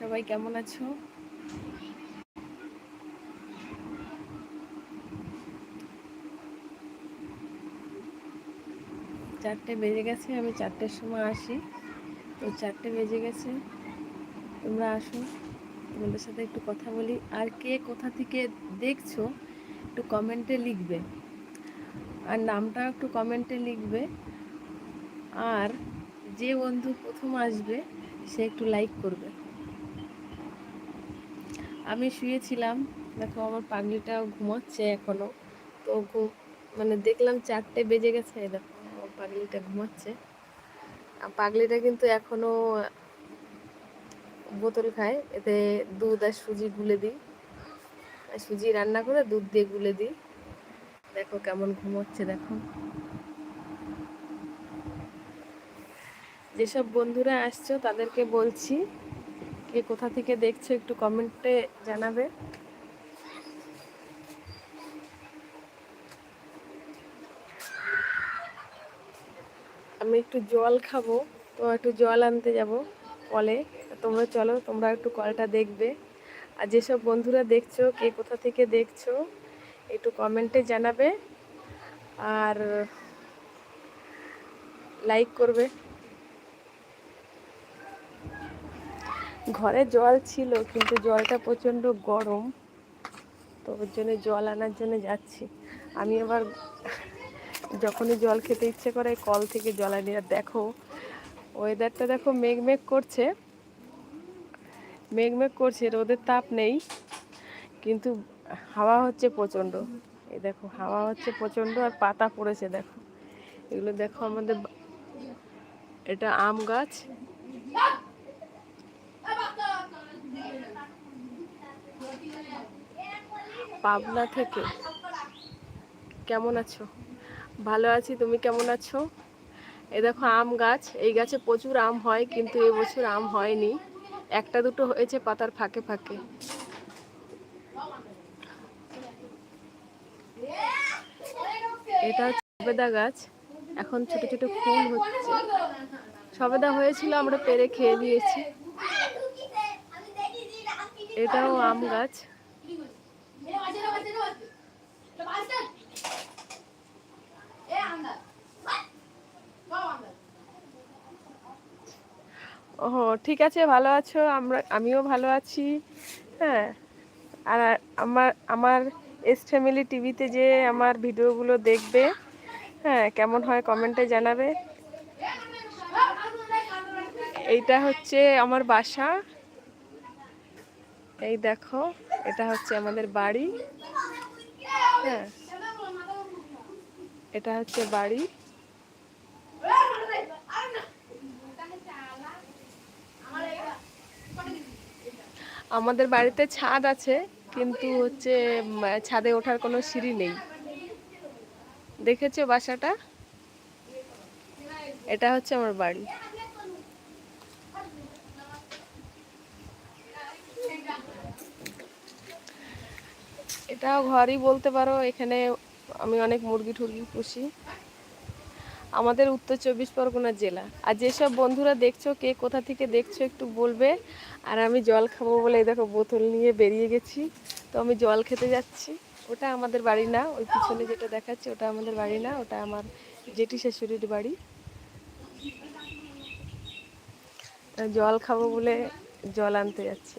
সবাই কেমন আছো? চারটে বেজে গেছে, আমি চারটের সময় আসি। তো চারটে বেজে গেছে, তোমরা আসো। তোমাদের সাথে একটু কথা বলি। আর কে কোথা থেকে দেখছ, একটু কমেন্টে লিখবে। আর নামটা একটু কমেন্টে লিখবে। আর যে বন্ধু প্রথম আসবে, সে একটু লাইক করবে। আমি শুয়েছিলাম। দেখো আমার পাগলিটাও ঘুমাচ্ছে এখনও। তো ঘুম মানে দেখলাম চারটে বেজে গেছে দেখো আমার পাগলিটা ঘুমাচ্ছে। পাগলিটা কিন্তু এখনও বোতল খায়। এতে দুধ আর সুজি গুলে দিই। সুজি রান্না করে দুধ দিয়ে গুলে দিই। দেখো কেমন ঘুমোচ্ছে, দেখো। যেসব বন্ধুরা আসছো তাদেরকে বলছি কে কোথা থেকে দেখছ একটু কমেন্টে জানাবে। আমি একটু জল খাব, তো একটু জল আনতে যাব কলে। তোমরা চলো, তোমরা একটু কলটা দেখবে। আর যেসব বন্ধুরা দেখছ, কে কোথা থেকে দেখছ, একটু কমেন্টে জানাবে। আর লাইক করবে। ঘরে জল ছিল, কিন্তু জলটা প্রচণ্ড গরম, তো ওর জন্য জল আনার জন্য যাচ্ছি। আমি আবার যখনই জল খেতে ইচ্ছে করে, কল থেকে জল আনি। আর দেখো ওয়েদারটা দেখো মেঘ মেঘ করছে মেঘ মেঘ করছে, রোদের তাপ নেই, কিন্তু হাওয়া হচ্ছে প্রচণ্ড। এই দেখো, হাওয়া হচ্ছে প্রচণ্ড আর পাতা পড়েছে, দেখো। এগুলো দেখো আমাদের, এটা আম গাছ। পাবনা থেকে। কেমন আছো? ভালো আছি, তুমি কেমন আছো? এ দেখো, আম গাছ, এই গাছে প্রচুর আম হয়, কিন্তু এবছর আম হয়নি। একটা দুটো হয়েছে পাতার ফাঁকে ফাঁকে। এটা সবেদা গাছ। এখন ছোট ছোট ফুল হচ্ছে। সবেদা হয়েছিল, আমরা পেরে খেয়ে দিয়েছি। এটাও আম গাছ। ও ঠিক আছে ভালো আছো? আমরা আমিও ভালো আছি। হ্যাঁ আর আমার আমার এস ফ্যামিলি টিভিতে যে আমার ভিডিওগুলো দেখবে হ্যাঁ কেমন হয় কমেন্টে জানাবে। এইটা হচ্ছে আমার বাসা। এই দেখো, এটা হচ্ছে আমাদের বাড়ি। হ্যাঁ এটা হচ্ছে বাড়ি। আমাদের বাড়িতে ছাদ আছে, কিন্তু হচ্ছে ছাদে ওঠার কোনো সিঁড়ি নেই। দেখেছ বাসাটা? এটা হচ্ছে আমার বাড়ি। এটাও ঘরই বলতে পারো, এখানে আমি অনেক মুরগি টুরগি পুষি। আমাদের উত্তর চব্বিশ পরগনা জেলা। আর যেসব বন্ধুরা দেখছ, কে কোথা থেকে দেখছ একটু বলবে। আর আমি জল খাব বলে দেখো বোতল নিয়ে বেরিয়ে গেছি। তো আমি জল খেতে যাচ্ছি। ওটা আমাদের বাড়ি না, ওই পিছনে যেটা দেখাচ্ছে ওটা আমাদের বাড়ি না, ওটা আমার জেঠি শাশুড়ির বাড়ি। জল খাব বলে জল আনতে যাচ্ছি।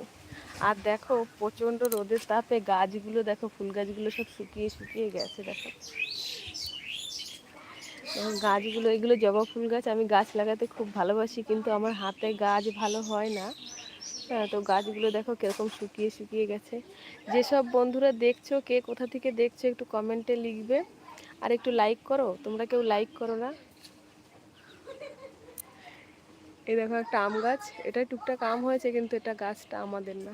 আর দেখো, প্রচণ্ড রোদের তাপে গাছগুলো, দেখো, ফুল গাছগুলো সব শুকিয়ে শুকিয়ে গেছে, দেখো। গাছগুলো, এগুলো জবা ফুল গাছ, আমি গাছ লাগাতে খুব ভালোবাসি, কিন্তু আমার হাতে গাছ ভালো হয় না। হ্যাঁ তো গাছগুলো দেখো কীরকম শুকিয়ে শুকিয়ে গেছে। যেসব বন্ধুরা দেখছ, কে কোথা থেকে দেখছ, একটু কমেন্টে লিখবে। আর একটু লাইক করো, তোমরা কেউ লাইক করো না। এই দেখো একটা আম গাছ। এটা টুকটাক আম হয়েছে, কিন্তু এটা গাছটা আমাদের না।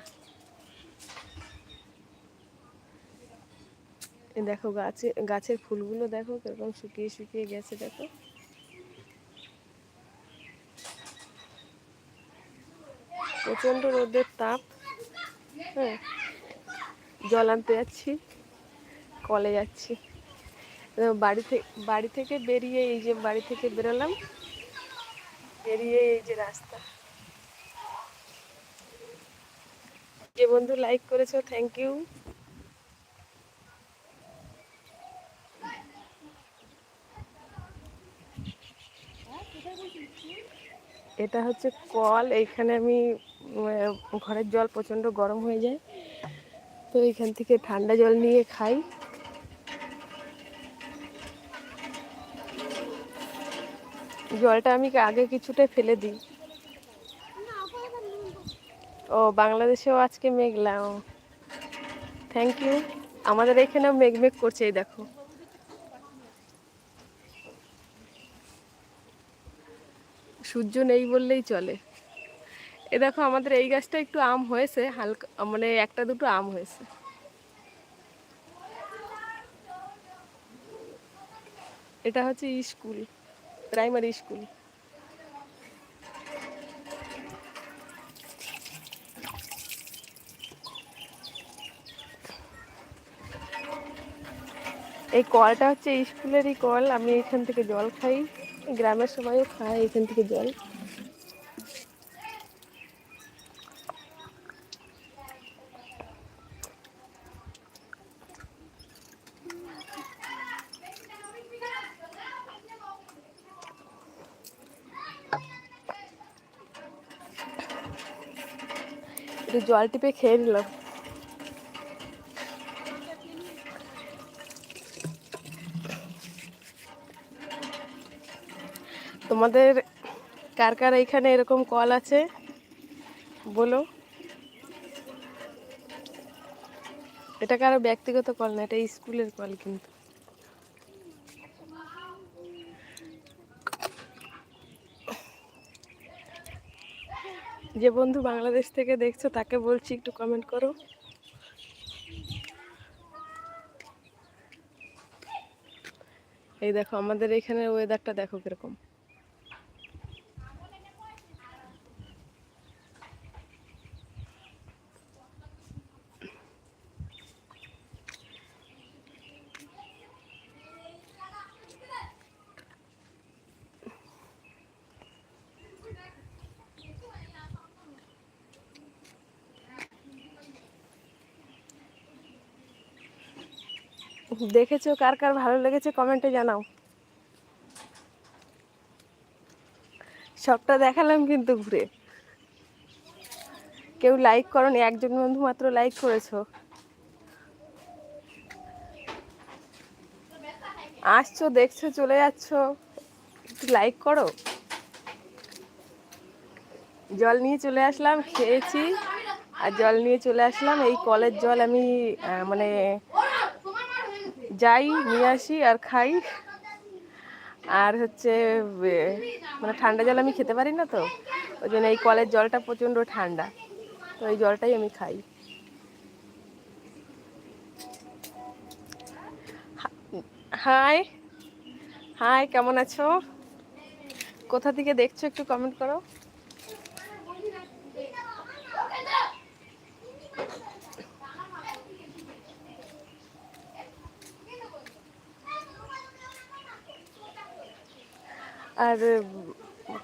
দেখো গাছে, গাছের ফুলগুলো দেখো কীরকম শুকিয়ে শুকিয়ে গেছে, দেখো। প্রচণ্ড রোদের তাপ। হ্যাঁ জল আনতে যাচ্ছি, কলে যাচ্ছি। বাড়ি থেকে বাড়ি থেকে বেরিয়ে এই যে বাড়ি থেকে বেরোলাম। বেরিয়ে এই যে রাস্তা। যে বন্ধু লাইক করেছ থ্যাংক ইউ এটা হচ্ছে কল, এইখানে আমি ঘরের জল প্রচণ্ড গরম হয়ে যায়। তো এইখান থেকে ঠান্ডা জল নিয়ে খাই। জলটা আমি আগে কিছুটা ফেলে দিই। ও, বাংলাদেশেও আজকে মেঘলা, ও। থ্যাংক ইউ আমাদের এখানেও মেঘ মেঘ করছে, এই দেখো। সূর্য নেই বললেই চলে। এ দেখো, আমাদের এই গাছটা একটু আম হয়েছে, হালকা মানে একটা দুটো আম হয়েছে। এটা হচ্ছে স্কুল। Primary school. এই কলটা হচ্ছে স্কুলেরই কল, আমি এখান থেকে জল খাই, গ্রামের সবাইও খায় এখান থেকে জল। জল টিপে খেয়ে নিলাম। তোমাদের কার কার এইখানে এরকম কল আছে? বলো। এটা কারও ব্যক্তিগত কল না, এটা স্কুলের কল কিন্তু। যে বন্ধু বাংলাদেশ থেকে দেখছ, তাকে বলছি, একটু কমেন্ট করো। এই দেখো, আমাদের এখানে ওয়েদারটা দেখো কীরকম। দেখেছ কার কার ভালো লেগেছে কমেন্টে জানাও। সবটা দেখালাম কিন্তু ঘুরে। কেউ লাইক করনি, একজন বন্ধু মাত্র লাইক করেছ। আসছো, দেখছ, চলে যাচ্ছ। একটু লাইক করো। জল নিয়ে চলে আসলাম, খেয়েছি। আর জল নিয়ে চলে আসলাম, এই কলের জল আমি মানে যাই, নিয়ে আসি আর খাই। আর হচ্ছে মানে ঠান্ডা জল আমি খেতে পারি না তো, ওই জন্য এই কলের জলটা প্রচণ্ড ঠান্ডা, তো এই জলটাই আমি খাই। হাই হাই, কেমন আছো? কোথা থেকে দেখছ একটু কমেন্ট করো। আর,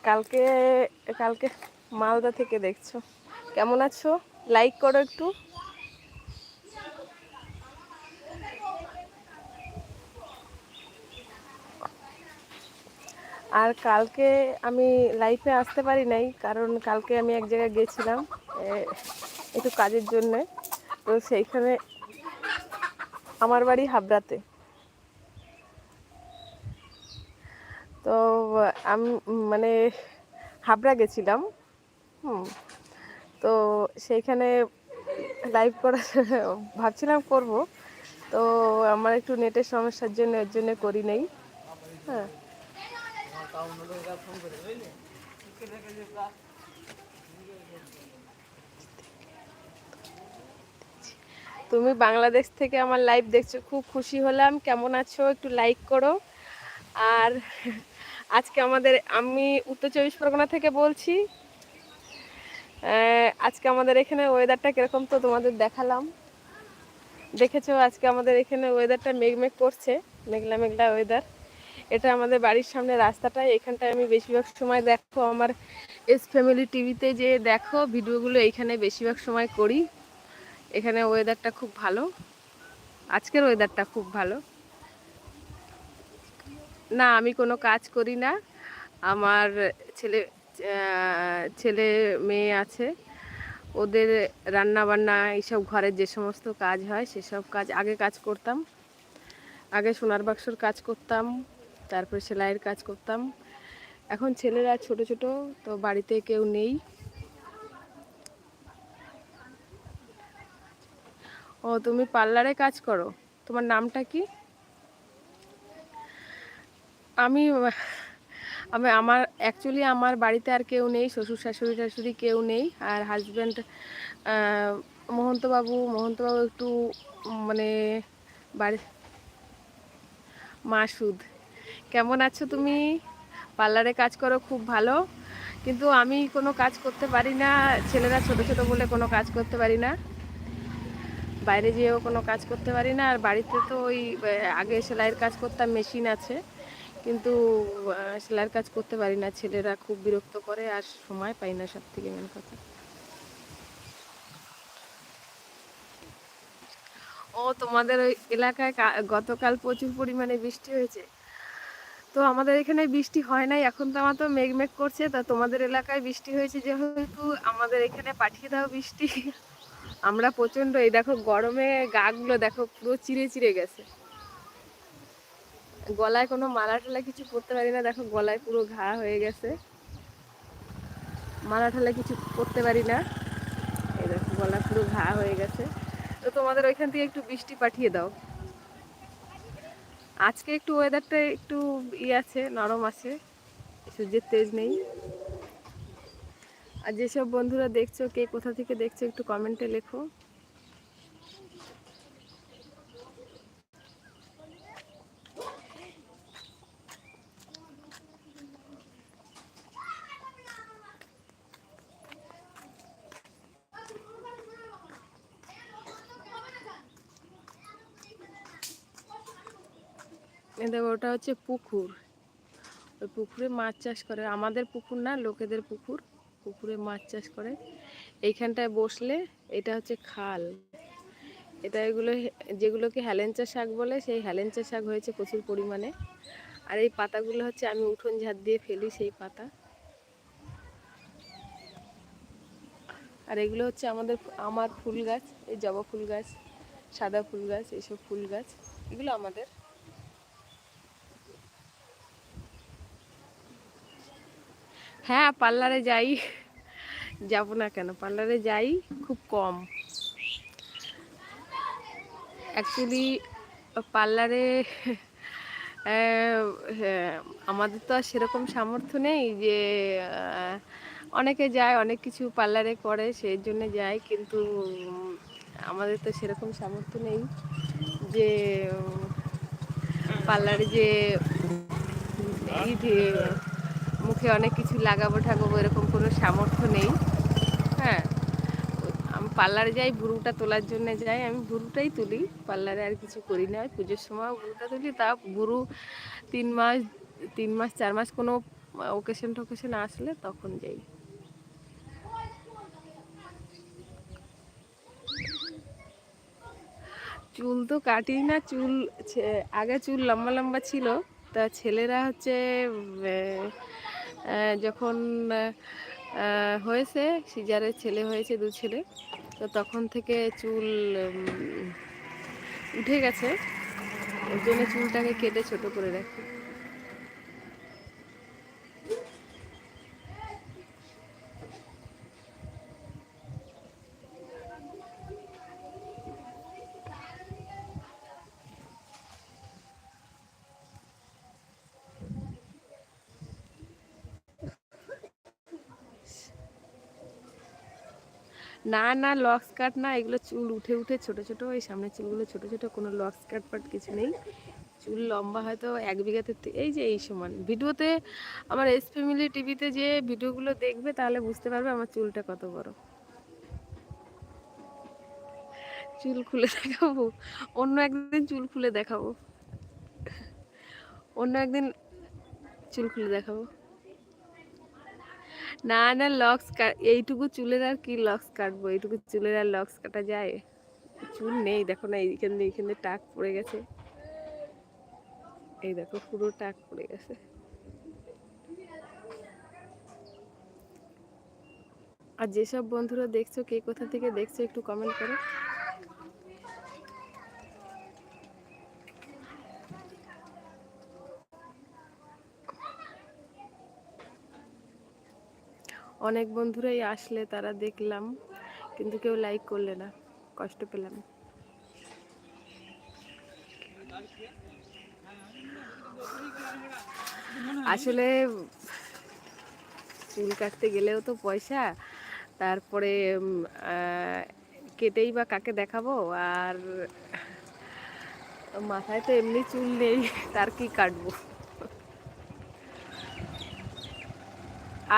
কালকে কালকে মালদা থেকে দেখছ। কেমন আছো? লাইক করো একটু। আর কালকে আমি লাইফে আসতে পারি নাই, কারণ কালকে আমি এক জায়গায় গেছিলাম একটু কাজের জন্যে। তো সেইখানে, আমার বাড়ি হাবড়াতে। তো, আমি মানে হাবড়া গেছিলাম, হুম, তো সেইখানে লাইভ করা ভাবছিলাম করব, তো আমার একটু নেটের সমস্যার জন্য, এর জন্য করি নেই হ্যাঁ। তুমি বাংলাদেশ থেকে আমার লাইভ দেখছ, খুব খুশি হলাম, কেমন আছো? একটু লাইক করো, আর আজকে আমাদের, আমি উত্তর চব্বিশ পরগনা থেকে বলছি। আজকে আমাদের এখানে ওয়েদারটা কীরকম তো তোমাদের দেখালাম। দেখেছ আজকে আমাদের এখানে ওয়েদারটা মেঘমেঘ করছে, মেঘলা মেঘলা ওয়েদার এটা আমাদের বাড়ির সামনে রাস্তাটা এখানটায় আমি বেশিরভাগ সময় দেখো আমার এস ফ্যামিলি টিভিতে যে দেখো ভিডিওগুলো এইখানে বেশিরভাগ সময় করি। এখানে ওয়েদারটা খুব ভালো। আজকের ওয়েদারটা খুব ভালো। না, আমি কোনো কাজ করি না। আমার ছেলে ছেলে মেয়ে আছে। ওদের রান্না বান্না এইসব ঘরের যে সমস্ত কাজ হয়, সেসব কাজ আগে কাজ করতাম। আগে সোনার বাক্সর কাজ করতাম, তারপরে সেলাইয়ের কাজ করতাম। এখন ছেলেরা ছোট ছোট, তো বাড়িতে কেউ নেই। ও, তুমি পার্লারে কাজ করো? তোমার নামটা কি? আমি আমি, আমার অ্যাকচুয়ালি আমার বাড়িতে আর কেউ নেই, শ্বশুর শাশুড়ি শাশুড়ি কেউ নেই, আর হাজব্যান্ড মহন্তবাবু মহন্তবাবু একটু মানে বাড়ি, মাসুদ। কেমন আছো তুমি? পার্লারে কাজ করো খুব ভালো, কিন্তু আমি কোনো কাজ করতে পারি না, ছেলেরা ছোট ছোট বলে কোনো কাজ করতে পারি না। বাইরে যেয়েও কোনো কাজ করতে পারি না, আর বাড়িতে তো ওই, আগে সেলাইয়ের কাজ করতাম, মেশিন আছে। কিন্তু সেলাইয়ের কাজ করতে পারি না। ছেলেরা খুব বিরক্ত করে আর সময় পাই না সব থেকে মেন কথা। ও, তোমাদের ওই এলাকায় গতকাল প্রচুর পরিমাণে বৃষ্টি হয়েছে। তো আমাদের এখানে বৃষ্টি হয় নাই, এখন তো আমার তো মেঘ মেঘ করছে, তা তোমাদের এলাকায় বৃষ্টি হয়েছে যেহেতু আমাদের এখানে পাঠিয়ে দাও বৃষ্টি। আমরা প্রচণ্ড এই দেখো গরমে গাগুলো দেখো পুরো চিড়ে চিড়ে গেছে। গলায় কোনো মালা টালা কিছু পরতে পারি না। দেখো, গলায় পুরো ঘা হয়ে গেছে। মালা টালা কিছু পরতে পারি না। এই দেখো গলা পুরো ঘা হয়ে গেছে। তো তোমাদের ওইখান থেকে একটু বৃষ্টি পাঠিয়ে দাও। আজকে একটু ওয়েদারটা একটু ই আছে, নরম আছে। সূর্যের তেজ নেই। আর যেসব বন্ধুরা দেখছ, কে কোথা থেকে দেখছ, একটু কমেন্টে লেখো। দেখো, ওটা হচ্ছে পুকুর। ওই পুকুরে মাছ চাষ করে। আমাদের পুকুর না, লোকেদের পুকুর। পুকুরে মাছ চাষ করে। এইখানটায় বসলে এটা হচ্ছে খাল। এটা এগুলো যেগুলোকে হ্যালেঞ্চা শাক বলে, সেই হেলেঞ্চা শাক হয়েছে প্রচুর পরিমাণে। আর এই পাতাগুলো হচ্ছে আমি উঠোন ঝাড় দিয়ে ফেলি সেই পাতা। আর এগুলো হচ্ছে আমাদের আমার ফুল গাছ, এই জবা ফুল গাছ, সাদা ফুল গাছ, এইসব ফুল গাছ, এগুলো আমাদের। হ্যাঁ পার্লারে যাই। যাব না কেন? পার্লারে যাই খুব কম। অ্যাকচুয়ালি পার্লারে আমাদের তো আর সেরকম সামর্থ্য নেই যে অনেকে যায়, অনেক কিছু পার্লারে করে, সেই জন্য যায়, কিন্তু আমাদের তো সেরকম সামর্থ্য নেই যে, পার্লারে যে মুখে অনেক কিছু লাগাবো ঠাকাবো, এরকম কোনো সামর্থ্য নেই। হ্যাঁ আমি পার্লারে যাই ভুরুটা তোলার জন্য যাই, আমি ভুরুটাই তুলি। পার্লারে আর কিছু করি না পুজোর সময় ভুরুটা তুলি, তা ভুরু তিন মাস তিন মাস, চার মাস কোনো ওকেশন টোকেশন আসলে তখন যাই। চুল তো কাটি না, চুল আগে চুল লম্বা লম্বা ছিল, তা ছেলেরা হচ্ছে যখন হয়েছে, সিজারের ছেলে হয়েছে দু ছেলে, তো তখন থেকে চুল উঠে গেছে। ওর জন্য চুলটাকে কেটে ছোট করে রাখি। না না লক্স কাট না, এগুলো চুল উঠে উঠে ছোট ছোট, এই সামনের চুলগুলো ছোট ছোট, কোনো লক্স কাট ফাট কিছু নেই। চুল লম্বা হয়তো এক বিঘাতে এই যে এই সমান। ভিডিওতে আমার এস ফ্যামিলি টিভিতে যে ভিডিওগুলো দেখবে, তাহলে বুঝতে পারবে আমার চুলটা কত বড়। চুল খুলে দেখাবো। অন্য একদিন চুল খুলে দেখাবো। অন্য একদিন চুল খুলে দেখাবো। না না, লক্স এইটুকু চুলের আর কি লক্স কাটবো? এইটুকু চুলের আর লক্স কাটা যায়? চুল নেই, দেখো না, এইখান দিয়ে এইখান দিয়ে টাক পড়ে গেছে। এই দেখো, পুরো টাক পড়ে গেছে। আর যেসব বন্ধুরা দেখছ, কে কোথা থেকে দেখছ, একটু কমেন্ট করো। অনেক বন্ধুরাই আসলে তারা দেখলাম, কিন্তু কেউ লাইক করলে না, কষ্ট পেলাম। আসলে চুল কাটতে গেলেও তো পয়সা, তারপরে কেটেই বা কাকে দেখাবো? আর মাথায় তো এমনি চুল নেই, তার কি কাটবো?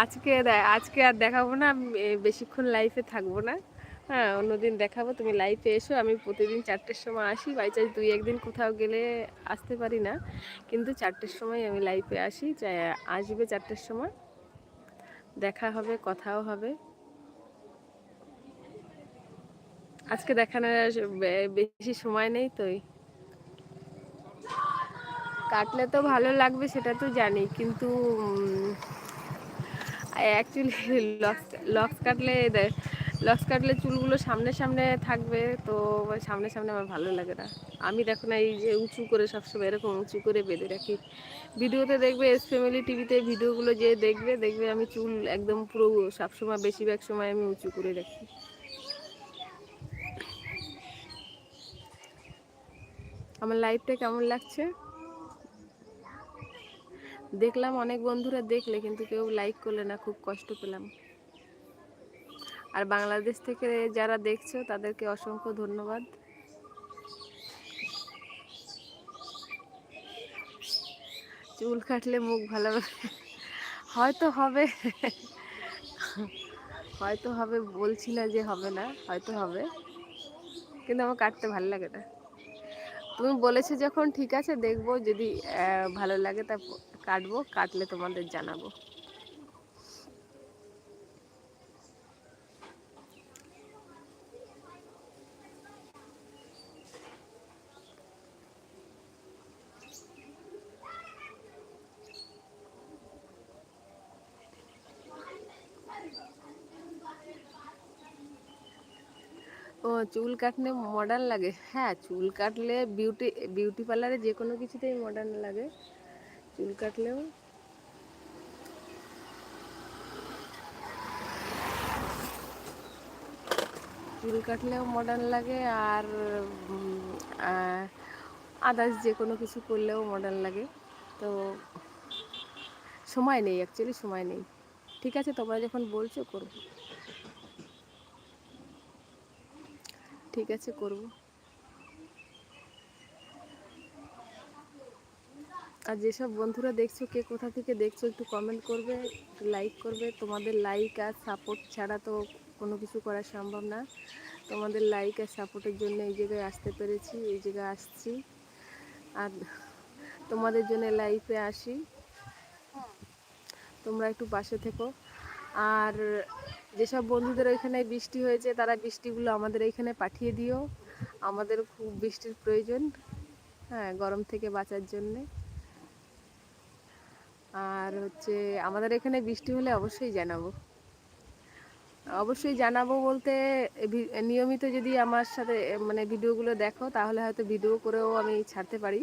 আজকে আজকে আর দেখাবো না বেশিক্ষণ লাইফে থাকব না। হ্যাঁ অন্যদিন দেখাবো, তুমি লাইফে এসো, আমি প্রতিদিন চারটের সময় আসি বাই চান্স দুই, একদিন কোথাও গেলে আসতে পারি না, কিন্তু চারটের সময় আমি লাইফে আসি আসবে চারটের সময়, দেখা হবে, কথাও হবে। আজকে দেখানোর বেশি সময় নেই তোই। কাটলে তো ভালো লাগবে, সেটা তো জানি, কিন্তু অ্যাকচুয়ালি লক্স লক্স কাটলে লক্স কাটলে চুলগুলো সামনে সামনে থাকবে, তো সামনে সামনে আমার ভালো লাগে না। আমি দেখো না, এই যে উঁচু করে সবসময় এরকম উঁচু করে বেঁধে রাখি। ভিডিওতে দেখবে এস ফ্যামিলি টিভিতে ভিডিওগুলো যে দেখবে দেখবে আমি চুল একদম পুরো সবসময় বেশিরভাগ সময় আমি উঁচু করে রাখি। আমার লাইফটা কেমন লাগছে? দেখলাম অনেক বন্ধুরা দেখলে, কিন্তু কেউ লাইক করলে না, খুব কষ্ট পেলাম। আর বাংলাদেশ থেকে যারা দেখছ, তাদেরকে অসংখ্য ধন্যবাদ। চুল কাটলে মুখ ভালো হয়তো হবে। হয়তো হবে, বলছি না যে হবে না, হয়তো হবে। কিন্তু আমার কাটতে ভালো লাগে না। তুমি বলেছ যখন ঠিক আছে দেখব যদি ভালো লাগে তা কাটবো কাটলে তোমাদের জানাব। চুল কাটলে মডার্ন লাগে। হ্যাঁ চুল কাটলে বিউটি বিউটি পার্লারে যে কোনো কিছুতেই মডার্ন লাগে। চুল কাটলেও। চুল কাটলেও মডার্ন লাগে আর আদার্স যে কোনো কিছু করলেও মডার্ন লাগে। তো সময় নেই অ্যাকচুয়ালি সময় নেই। ঠিক আছে, তোমরা যখন বলছো করব। ঠিক আছে, করব। আর যেসব বন্ধুরা দেখছ, কে কোথা থেকে দেখছ, একটু কমেন্ট করবে, একটু লাইক করবে। তোমাদের লাইক আর সাপোর্ট ছাড়া তো কোনো কিছু করা সম্ভব না। তোমাদের লাইক আর সাপোর্টের জন্য এই জায়গায় আসতে পেরেছি, এই জায়গায় আসছি। আর তোমাদের জন্য লাইফে আসি। তোমরা একটু পাশে থেকো। আর যেসব বন্ধুদের ওইখানে বৃষ্টি হয়েছে, তারা বৃষ্টিগুলো আমাদের এইখানে পাঠিয়ে দিও। আমাদের খুব বৃষ্টির প্রয়োজন হ্যাঁ গরম থেকে বাঁচার জন্যে। আর হচ্ছে, আমাদের এখানে বৃষ্টি হলে অবশ্যই জানাব। অবশ্যই জানাব বলতে নিয়মিত যদি আমার সাথে মানে ভিডিওগুলো দেখো, তাহলে হয়তো ভিডিও করেও আমি ছাড়তে পারি।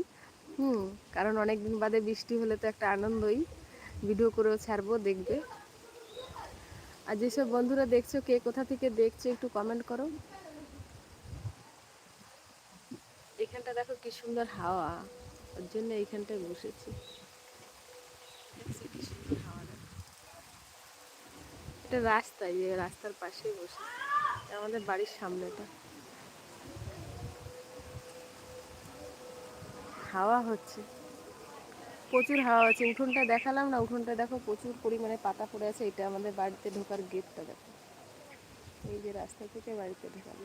হুম, কারণ অনেক দিন বাদে বৃষ্টি হলে তো একটা আনন্দই। ভিডিও করেও ছাড়বো, দেখবে। আর যেসব বন্ধুরা দেখছ, কে কোথা থেকে দেখছ, একটু কমেন্ট করো। এখানটা দেখো কি সুন্দর হাওয়া। ওর জন্য এইখানটায় বসেছি। এটা রাস্তা, এই রাস্তার পাশেই বসে। আমাদের বাড়ির সামনেটা। হাওয়া হচ্ছে। প্রচুর হাওয়া আছে, উঠোনটা দেখালাম না, উঠোনটা দেখো প্রচুর পরিমাণে পাতা পড়ে আছে, এটা আমাদের বাড়িতে ঢোকার গেটটা দেখো। এই যে রাস্তা থেকে বাড়িতে ঢোকাবে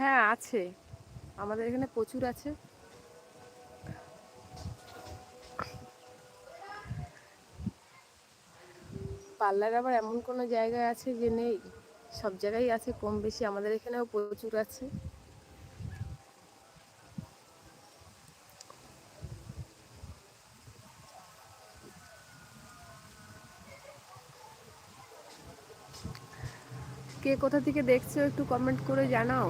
হ্যাঁ আছে। আমাদের এখানে প্রচুর আছে। পার্লার আবার এমন কোনো জায়গায় আছে যে নেই? সব জায়গায় আছে, কম বেশি। আমাদের এখানেও প্রচুর আছে। কে কোথা থেকে দেখছ একটু কমেন্ট করে জানাও।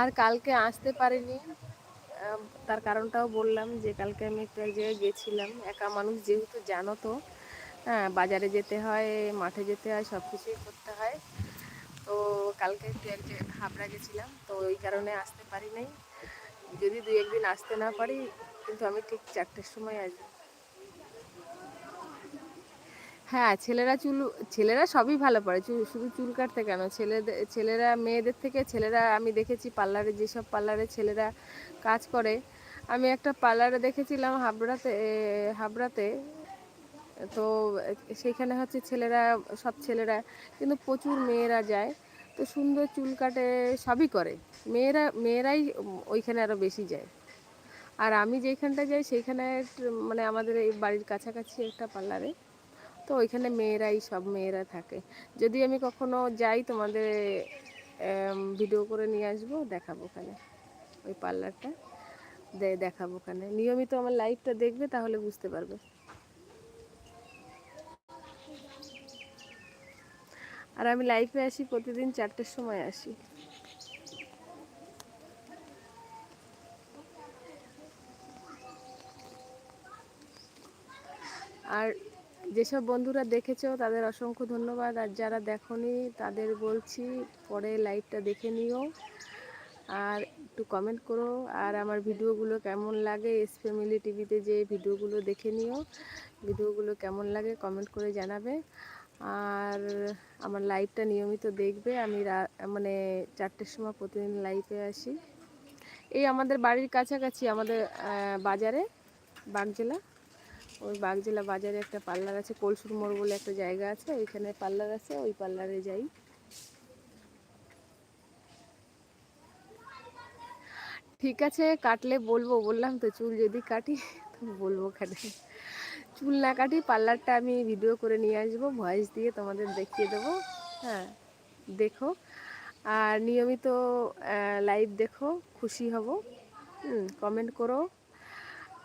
আর কালকে আসতে পারিনি। তার কারণটাও বললাম যে, কালকে আমি একটু এক জায়গায় গেছিলাম। একা মানুষ যেহেতু জানো তো হ্যাঁ বাজারে যেতে হয়, মাঠে যেতে হয় সব কিছুই করতে হয়। তো কালকে একটু এক জায়গায় হাবড়া গেছিলাম, তো ওই কারণে আসতে পারি নাই যদি দুই একদিন আসতে না পারি, কিন্তু আমি ঠিক চারটের সময় আসব। হ্যাঁ ছেলেরা চুল, ছেলেরা সবই ভালো পারে। শুধু চুল কাটতে কেন? ছেলেদের ছেলেরা, মেয়েদের থেকে ছেলেরা, আমি দেখেছি পার্লারে, যেসব পার্লারে ছেলেরা কাজ করে, আমি একটা পার্লারে দেখেছিলাম হাবড়াতে হাবড়াতে। তো সেখানে হচ্ছে ছেলেরা, সব ছেলেরা কিন্তু প্রচুর মেয়েরা যায়। তো সুন্দর চুল কাটে, সবই করে। মেয়েরা, মেয়েরাই ওইখানে আরও বেশি যায়। আর আমি যেখানটা যাই সেইখানে মানে আমাদের এই বাড়ির কাছাকাছি একটা পার্লারে। তো ওইখানে মেয়েরাই সব মেয়েরা থাকে। যদি আমি কখনো যাই তোমাদের ভিডিও করে নিয়ে আসব, দেখাবো ওখানে। ওই পার্লারটা দেখাবো ওখানে। নিয়মিত আমার লাইফটা দেখবে, তাহলে বুঝতে পারবে। আর আমি লাইফে আসি, প্রতিদিন চারটের সময় আসি আর যেসব বন্ধুরা দেখেছ, তাদের অসংখ্য ধন্যবাদ। আর যারা দেখোনি, তাদের বলছি, পরে লাইভটা দেখে নিও আর একটু কমেন্ট করো। আর আমার ভিডিওগুলো কেমন লাগে এস ফ্যামিলি টিভিতে যে ভিডিওগুলো দেখে নিও, ভিডিওগুলো কেমন লাগে কমেন্ট করে জানাবে। আর আমার লাইভটা নিয়মিত দেখবে, আমি মানে চারটের সময় প্রতিদিন লাইভে আসি। এই আমাদের বাড়ির কাছাকাছি, আমাদের বাজারে, বাগজেলা। ওই বাগজেলা বাজারে একটা পার্লার আছে, কলসুর মোড় বলে একটা জায়গা আছে, ওইখানে পার্লার আছে, ওই পার্লারে যাই। ঠিক আছে, কাটলে বলব, বললাম তো চুল যদি কাটি, তো বলব কাটে চুল না কাটি, পার্লারটা আমি ভিডিও করে নিয়ে আসব, ভয়েস দিয়ে তোমাদের দেখিয়ে দেবো হ্যাঁ দেখো। আর নিয়মিত লাইভ দেখো, খুশি হব কমেন্ট করো।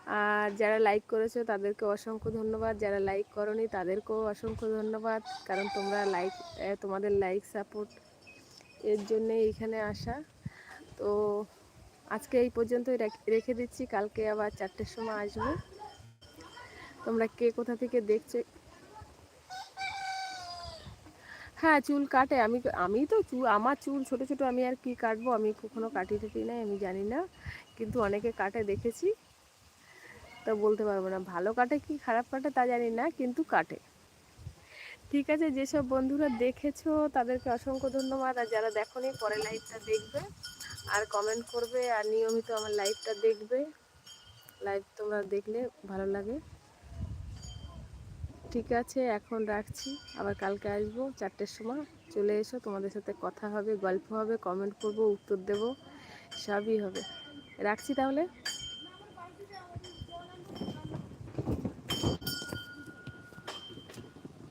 আর যারা লাইক করেছ তাদেরকে অসংখ্য ধন্যবাদ। যারা লাইক করনি তাদেরকেও অসংখ্য ধন্যবাদ। কারণ তোমরা লাইক তোমাদের লাইক সাপোর্ট এর জন্যে এইখানে আসা। তো আজকে এই পর্যন্তই রাখ- দিচ্ছি। কালকে আবার চারটের সময় আসব। তোমরা কে কোথা থেকে দেখছ? হ্যাঁ চুল কাটে। আমি আমি তো চুল, আমার চুল ছোট ছোট আমি আর কি কাটবো? আমি কখনো কাটি টাটি নাই, আমি জানি না। কিন্তু অনেকে কাটে, দেখেছি। তা বলতে পারব না। ভালো কাটে কি খারাপ কাটে তা জানি না, কিন্তু কাটে। ঠিক আছে, যেসব বন্ধুরা দেখেছ, তাদেরকে অসংখ্য ধন্যবাদ। আর যারা দেখোনি পরে লাইভটা দেখবে। আর কমেন্ট করবে, আর নিয়মিত আমার লাইভটা দেখবে। লাইভ তোমরা দেখলে ভালো লাগে। ঠিক আছে, এখন রাখছি। আবার কালকে আসব, চারটের সময়। চলে এসো, তোমাদের সাথে কথা হবে, গল্প হবে কমেন্ট করব, উত্তর দেব, সবই হবে। রাখছি তাহলে?